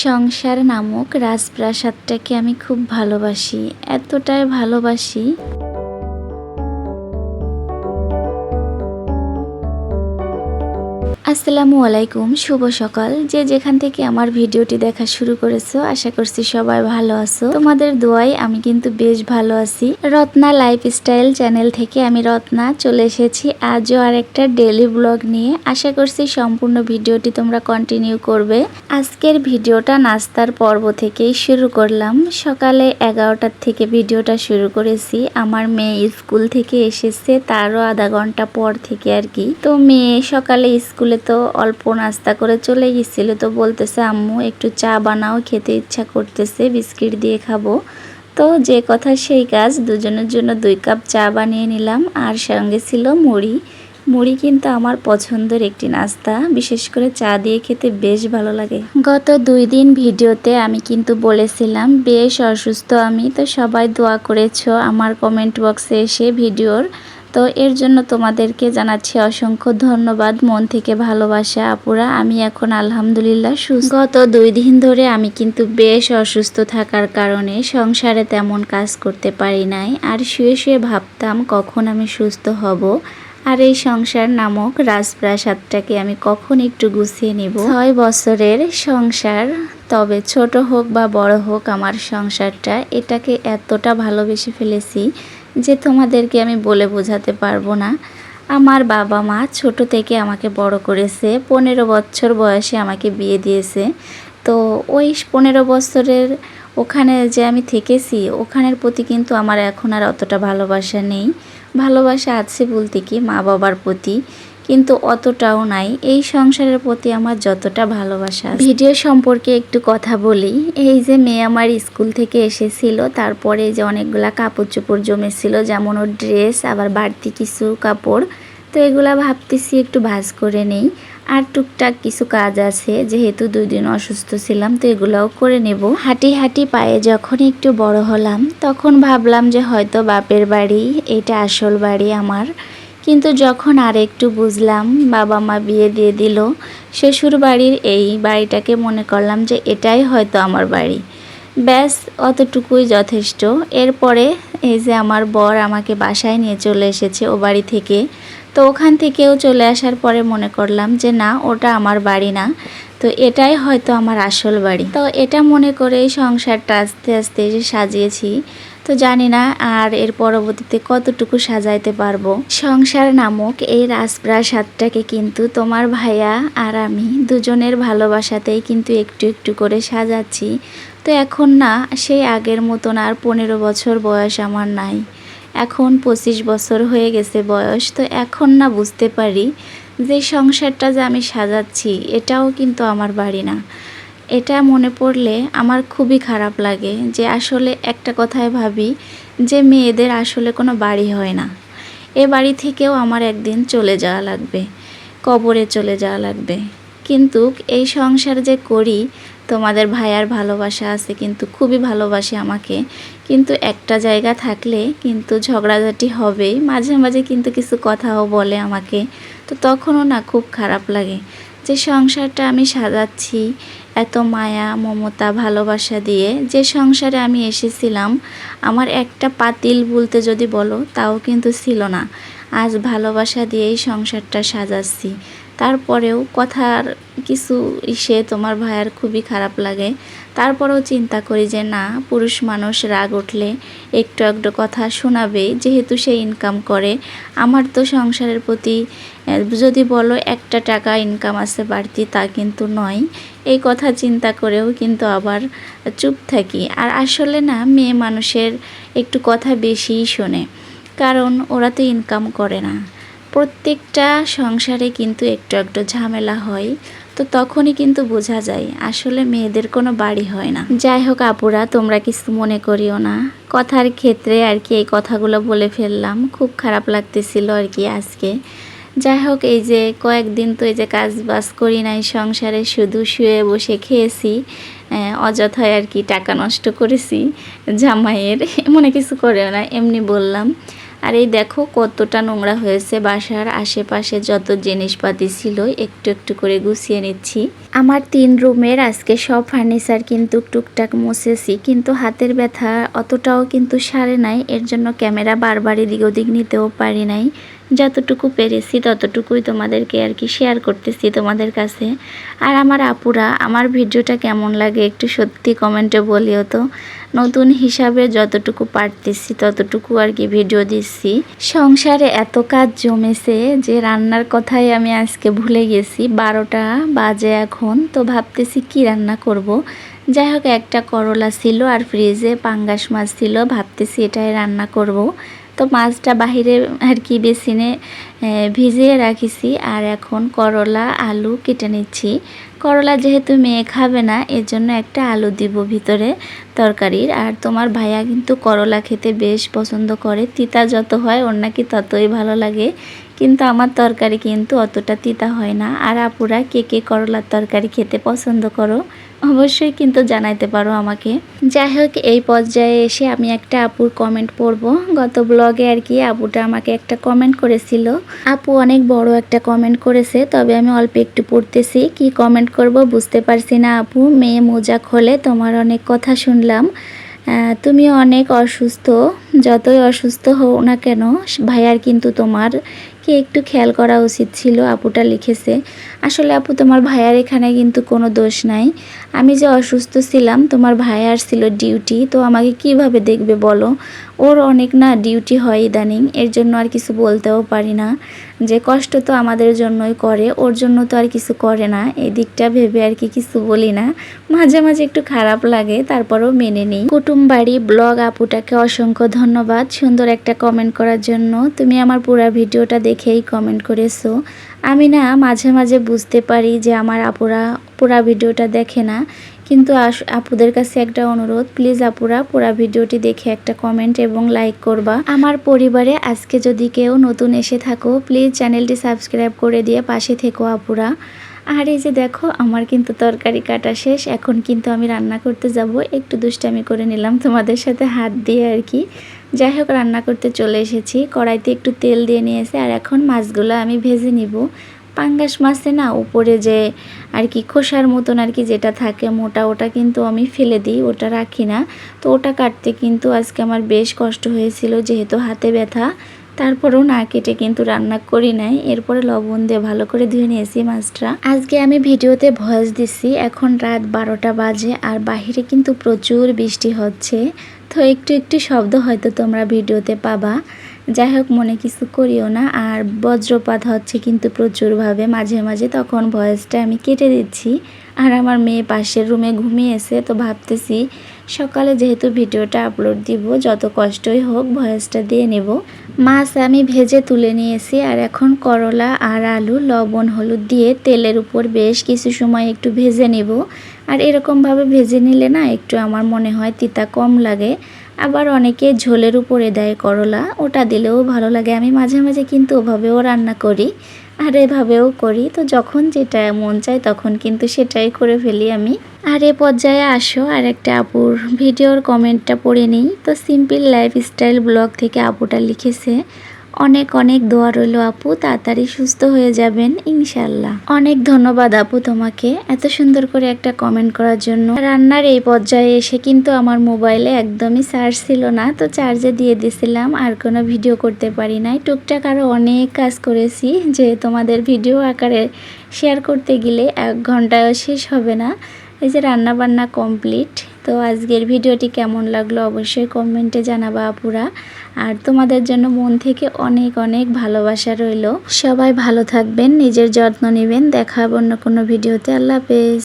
সংসার নামক রাজপ্রাসাদটাকে আমি খুব ভালোবাসি। এতটাই ভালোবাসি আসসালামু আলাইকুম, শুভ সকাল। যে যেখান থেকে আমার ভিডিওটি দেখা শুরু করেছ, আশা করছি সবাই ভালো আছো। তোমাদের দোয়াই আমি কিন্তু বেশ ভালো আছি। রত্না লাইফস্টাইল চ্যানেল থেকে আমি রত্না চলে এসেছি আজও আর একটা ডেলি ব্লগ নিয়ে। আশা করছি সম্পূর্ণ ভিডিওটি তোমরা কন্টিনিউ করবে। আজকের ভিডিওটা নাস্তার পর্ব থেকেই শুরু করলাম। সকালে এগারোটার থেকে ভিডিওটা শুরু করেছি। আমার মেয়ে স্কুল থেকে এসেছে, তারও আধা ঘণ্টা পর থেকে আর কি। তো মেয়ে সকালে স্কুলে তো অল্প নাস্তা করে চলে গেছিল তো বলতেছে, আম্মু, একটু চা বানাও, খেতে ইচ্ছা করতেছে, বিস্কিট দিয়ে খাব। তো যে কথা সেই কাজ, দুজনের জন্য দুই কাপ চা বানিয়ে নিলাম। আর সঙ্গে ছিল মুড়ি। মুড়ি কিন্তু আমার পছন্দের একটি নাস্তা, বিশেষ করে চা দিয়ে খেতে বেশ ভালো লাগে। গত দুই দিন ভিডিওতে আমি কিন্তু বলেছিলাম, বেশ অসুস্থ আমি। তো সবাই দোয়া করেছ আমার কমেন্ট বক্সে এসে ভিডিওর তো এর জন্য তোমাদেরকে জানাচ্ছি অসংখ্য ধন্যবাদ। মন থেকে ভালোবাসা, আপুরা। আমি এখন আলহামদুলিল্লাহ সুস্থ। গত দুই দিন ধরে আমি কিন্তু বেশ অসুস্থ থাকার কারণে সংসারে তেমন কাজ করতে পারি নাই। আর শুয়ে শুয়ে ভাবতাম কখন আমি সুস্থ হব। আর এই সংসার নামক রাজপ্রাসাদটাকে আমি কখন একটু গুছিয়ে নিব। ছয় বছরের সংসার, তবে ছোট হোক বা বড় হোক আমার সংসারটা, এটাকে এতটা ভালোবেসে ফেলেছি যে তোমাদেরকে আমি বলে বোঝাতে পারব না। আমার বাবা মা ছোট থেকে আমাকে বড় করেছে, পনেরো বছর বয়সে আমাকে বিয়ে দিয়েছে। তো ওই পনেরো বছরের ওখানে যে আমি থেকেছি, ওখানের প্রতি কিন্তু আমার এখন আর অতটা ভালোবাসা নেই। ভালোবাসা আছে বলতে কি মা বাবার প্রতি। কিন্তু অতটাও নাই। এই সংসারের প্রতি আমার যতটা ভালোবাসা ভিডিও সম্পর্কে একটু কথা বলি। এই যে মেয়ে আমার স্কুল থেকে এসেছিল, তারপরে যে অনেকগুলা কাপড় চোপড় জমেছিল, যেমন ওর ড্রেস, আবার বাড়তি কিছু কাপড়। তো এগুলা ভাবতেছি একটু ভাজ করে নেই। আর টুকটাক কিছু কাজ আছে, যেহেতু দুই দিন অসুস্থ ছিলাম, তো এগুলাও করে নেব। হাঁটি হাঁটি পায়ে যখন একটু বড় হলাম, তখন ভাবলাম যে হয়তো বাপের বাড়ি, এটা আসল বাড়ি আমার। কিন্তু যখন আর একটু বুঝলাম বাবা মা বিয়ে দিয়ে দিল শ্বশুর বাড়ির এই বাড়িটাকে মনে করলাম যে এটাই হয়তো আমার বাড়ি। ব্যাস, অতটুকুই যথেষ্ট। এরপরে এই যে আমার বর আমাকে বাসায় নিয়ে চলে এসেছে ও বাড়ি থেকে, তো ওখান থেকেও চলে আসার পরে মনে করলাম যে না, ওটা আমার বাড়ি না, তো এটাই হয়তো আমার আসল বাড়ি। তো এটা মনে করে এই সংসারটা আস্তে আস্তে যে সাজিয়েছি। তো জানি না আর এর পরবর্তীতে কতটুকু সাজাইতে পারব। সংসার নামক এই রাজপ্রাসাদটাকে কিন্তু তোমার ভাইয়া আর আমি দুজনের ভালোবাসাতেই কিন্তু একটু একটু করে সাজাচ্ছি। তো এখন না, সেই আগের মতন আর পনেরো বছর বয়স আমার নাই। এখন পঁচিশ বছর হয়ে গেছে বয়স, তো এখন না বুঝতে পারি যে সংসারটা যে আমি সাজাচ্ছি, এটাও কিন্তু আমার বাড়ি না। এটা মনে পড়লে আমার খুবই খারাপ লাগে যে আসলে একটা কথায় ভাবি যে মেয়েদের আসলে কোনো বাড়ি হয় না। এ বাড়ি থেকেও আমার একদিন চলে যাওয়া লাগবে, কবরে চলে যাওয়া লাগবে। কিন্তু এই সংসার যে করি, তোমাদের ভাইয়ার ভালোবাসা আছে কিন্তু খুবই ভালোবাসে আমাকে। কিন্তু একটা জায়গা থাকলে কিন্তু ঝগড়াঝাটি হবেই, মাঝে মাঝে কিন্তু কিছু কথাও বলে আমাকে। তো তখনও না খুব খারাপ লাগে। যে সংসারটা আমি সাজাচ্ছি, এত মায়া, মমতা, ভালোবাসা দিয়ে, যে সংসারে আমি এসেছিলাম, আমার একটা পাতিল বলতে যদি বলো, তাও কিন্তু ছিল না। আজ ভালোবাসা দিয়েই সংসারটা সাজাচ্ছি। তারপরেও কথার কিছু ইসে তোমার ভাইয়ার খুবই খারাপ লাগে। তারপরেও চিন্তা করি যে, না, পুরুষ মানুষ রাগ উঠলে একটু একটু কথা শোনাবেই যেহেতু সে ইনকাম করে। আমার তো সংসারের প্রতি যদি বলো একটা টাকা ইনকাম আছে বাড়তি, তা কিন্তু নয়। এই কথা চিন্তা করেও কিন্তু আবার চুপ থাকি। আর আসলে না, মেয়ে মানুষের একটু কথা বেশিই শোনে। কারণ ওরা তো ইনকাম করে না। প্রত্যেকটা সংসারে কিন্তু একটু একটু ঝামেলা হয়, তো তখনই কিন্তু বোঝা যায় আসলে মেয়েদের কোনো বাড়ি হয় না। যাই হোক আপুরা, তোমরা কিছু মনে করিও না। কথার ক্ষেত্রে আর কি এই কথাগুলো বলে ফেললাম, খুব খারাপ লাগতেছিল আর কি আজকে। যাই হোক, এই যে কয়েকদিন তো এই যে কাজ বাজ করি নাই, সংসারে শুধু শুয়ে বসে খেয়েছি অযথায় আর কি টাকা নষ্ট করেছি, জামাইয়ের মনে কিছু করেও না, এমনি বললাম। আর এই দেখো কতটা নোংরা হয়েছে বাসার আশেপাশে যত জিনিসপাতি ছিল, একটু একটু করে গুছিয়ে নিচ্ছি। আমার তিন রুমের আজকে সব ফার্নিচার কিন্তু টুকটাক মুছেছি, কিন্তু হাতের ব্যথা অতটাও কিন্তু সারে নাই, এর জন্য ক্যামেরা বারবার এদিক ওদিক নিতেও পারি নাই। যতটুকু পেরেছি, ততটুকুই তোমাদেরকে আর কি শেয়ার করতেছি তোমাদের কাছে আর আমার আপুরা, আমার ভিডিওটা কেমন লাগে একটু সত্যি কমেন্টে বলিও তো নতুন হিসাবে যতটুকু পারতেছি, ততটুকু আর কি ভিডিও দিচ্ছি সংসারে এত কাজ জমেছে যে রান্নার কথাই আমি আজকে ভুলে গেছি বারোটা বাজে এখন, তো ভাবতেছি কি রান্না করব। যাই হোক, একটা করলা ছিল আর ফ্রিজে পাঙ্গাস মাছ ছিল, ভাবতেছি এটাই রান্না করব। তো মাছটা বাহিরে আর কি বেসিনে ভিজিয়ে রাখিছি। আর এখন করলা, আলু কেটে নিচ্ছি। করলা যেহেতু মেয়ে খাবে না এর জন্য একটা আলু দিব ভিতরে তরকারির। আর তোমার ভাইয়া কিন্তু করলা খেতে বেশ পছন্দ করে। তিতা যত হয়, ওর নাকি ততই ভালো লাগে। কিন্তু আমার তরকারি কিন্তু অতটা তিতা হয় না। আর আপুরা কে কে করলার তরকারি খেতে পছন্দ করো, অবশ্যই কিন্তু জানাইতে পারো আমাকে। যাই হোক, এই পর্যায়ে এসে আমি একটা আপুর কমেন্ট পড়ব। গত ব্লগে আর কি আপুটা আমাকে একটা কমেন্ট করেছিল। আপু অনেক বড় একটা কমেন্ট করেছে, তবে আমি অল্প একটু পড়তেছি। কি কমেন্ট করব বুঝতে পারছি না আপু। মেয়ে মোজা খোলে, তোমার অনেক কথা শুনলাম। তুমি অনেক অসুস্থ। যতই অসুস্থ হও না কেন, ভাইয়ার কিন্তু তোমার কে একটু খেয়াল করা উচিত ছিল, আপুটা লিখেছে। আসলে আপু, তোমার ভাইয়ার এখানে কিন্তু কোনো দোষ নাই। আমি যে অসুস্থ ছিলাম, তোমার ভাইয়ার ছিল ডিউটি তো আমাকে কীভাবে দেখবে বলো? ওর অনেক না ডিউটি হয় ইদানিং, এর জন্য আর কিছু বলতেও পারি না। যে কষ্ট তো আমাদের জন্যই করে, ওর জন্য তো আর কিছু করে না। এই দিকটা ভেবে আর কি কিছু বলি না। মাঝে মাঝে একটু খারাপ লাগে, তারপরেও মেনে নিই। কুটুম বাড়ি ব্লগ আপুটাকে অসংখ্য ধন্যবাদ সুন্দর একটা কমেন্ট করার জন্য। তুমি আমার পুরো ভিডিওটা দেখেই কমেন্ট করেছ। আমি না মাঝে মাঝে বুঝতে পারি যে আমার আপুরা পুরা ভিডিওটা দেখে না, কিন্তু আপুদের কাছে একটা অনুরোধ, প্লিজ আপুরা পুরা ভিডিওটি দেখে একটা কমেন্ট এবং লাইক করবা। আমার পরিবারে আজকে যদি কেউ নতুন এসে থাকো, প্লিজ চ্যানেলটি সাবস্ক্রাইব করে দিয়ে পাশে থেকো আপুরা। আর এই যে দেখো, আমার কিন্তু তরকারি কাটা শেষ, এখন কিন্তু আমি রান্না করতে যাব। একটু দুষ্টামি করে নিলাম তোমাদের সাথে হাত দিয়ে আর কি। যাই হোক, রান্না করতে চলে এসেছি। কড়াইতে একটু তেল দিয়ে নিয়েছে, আর এখন মাছগুলো আমি ভেজে নিব। পাঙ্গাস মাছে না উপরে যে আর কি খোসার মতন আর কি যেটা থাকে মোটা, ওটা কিন্তু আমি ফেলে দিই, ওটা রাখি না। তো ওটা কাটতে কিন্তু আজকে আমার বেশ কষ্ট হয়েছিল যেহেতু হাতে ব্যথা। তারপরেও না কেটে কিন্তু রান্না করি নাই। এরপরে লবণ দিয়ে ভালো করে ধুয়ে নিয়েছি মাছটা। আজকে আমি ভিডিওতে ভয়েস দিচ্ছি এখন রাত বারোটা বাজে আর বাহিরে কিন্তু প্রচুর বৃষ্টি হচ্ছে। তো একটু একটু শব্দ হয়তো তোমরা ভিডিওতে পাবা। যাই হোক মনে কিছু করিও না। আর বজ্রপাত হচ্ছে কিন্তু প্রচুরভাবে। মাঝে মাঝে তখন ভয়েসটা আমি কেটে দিচ্ছি। আর আমার মেয়ে পাশের রুমে ঘুমিয়েছে, তো ভাবতেছি সকালে যেহেতু ভিডিওটা আপলোড দিব, যত কষ্টই হোক ভয়েসটা দিয়ে নেব। মাছ আমি ভেজে তুলে নিয়েছি, আর এখন করলা আর আলু, লবণ, হলুদ দিয়ে তেলের উপর বেশ কিছু সময় একটু ভেজে নেব। আর এরকমভাবে ভেজে নিলে না, একটু আমার মনে হয় তিতা কম লাগে। আবার অনেকে ঝোলের উপরে দেয় করলা, ওটা দিলেও ভালো লাগে। আমি মাঝে মাঝে কিন্তু ওভাবেও রান্না করি, আর এভাবেও করি। তো যখন যেটা মন চায় তখন কিন্তু সেটাই করে ফেলি আমি। আর এ পর্যায়ে আসো, আর একটা আপুর ভিডিওর কমেন্টটা পড়ে নিই। তো সিম্পল লাইফস্টাইল ব্লগ থেকে আপুটা লিখেছে অনেক অনেক দোয়া রইল আপু, তাড়াতাড়ি সুস্থ হয়ে যাবেন ইনশাল্লাহ অনেক ধন্যবাদ আপু তোমাকে এত সুন্দর করে একটা কমেন্ট করার জন্য। রান্নার এই পর্যায়ে এসে কিন্তু আমার মোবাইলে একদমই চার্জ ছিল না, তো চার্জে দিয়ে দিছিলাম আর কোনো ভিডিও করতে পারি নাই। টুকটাক আরও অনেক কাজ করেছি, যে তোমাদের ভিডিও আকারে শেয়ার করতে গেলে এক ঘন্টায় শেষ হবে না। এই যে রান্না বান্না কমপ্লিট তো আজকের ভিডিওটি কেমন লাগল অবশ্যই কমেন্টে জানাবা আপুরা। আর তোমাদের জন্য মন থেকে অনেক অনেক ভালোবাসা রইল। সবাই ভালো থাকবেন, নিজের যত্ন নেবেন। দেখা অন্য কোনো ভিডিওতে। আল্লাহ হাফেজ।